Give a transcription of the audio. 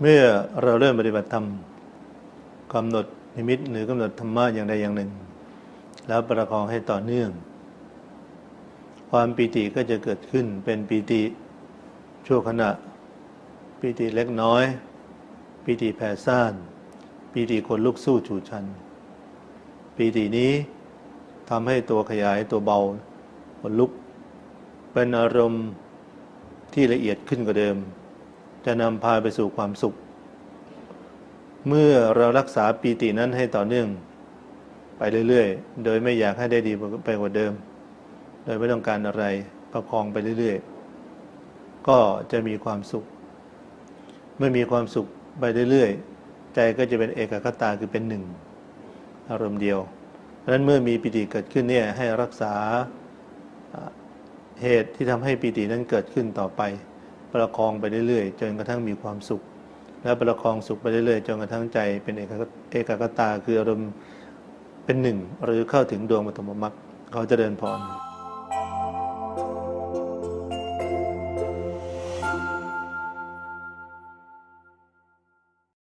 เมื่อเราเริ่มปฏิบัติธรรมกำหนดนิมิตหรือกำหนดธรรมะอย่างใดอย่างหนึ่ง แล้วประคองให้ต่อเนื่อง ความปีติก็จะเกิดขึ้นเป็นปีติชั่วขณะปีติเล็กน้อยปีติแผ่ซ่านปีติคนลุกสู้ชูชันปีตินี้ทำให้ตัวขยายตัวเบาคนลุก เป็นอารมณ์ที่ละเอียดขึ้นกว่าเดิม จะนำพาไปสู่ความสุข เมื่อเรารักษาปีตินั้นให้ต่อเนื่อง ไปเรื่อยๆ โดยไม่อยากให้ได้ดีไปกว่าเดิม โดยไม่ต้องการอะไรประคองไปเรื่อยๆ ก็จะมีความสุข เมื่อมีความสุขไปเรื่อยๆ ใจก็จะเป็นเอกคตาคือเป็นหนึ่ง อารมณ์เดียวเพราะนั้นเมื่อมีปิติเกิดขึ้นเนี่ยให้รักษาอ่าเหตุที่ทำให้ปิตินั้นเกิดขึ้นต่อไป ประคองไปเรื่อยๆ จนกระทั่งมีความสุข และประคองสุขไปเรื่อยๆ จนกระทั่งใจเป็นเอกเอกตาคืออารมณ์เป็นหนึ่งหรือเข้าถึงดวงปฐมมรรคเขาจะเดินพร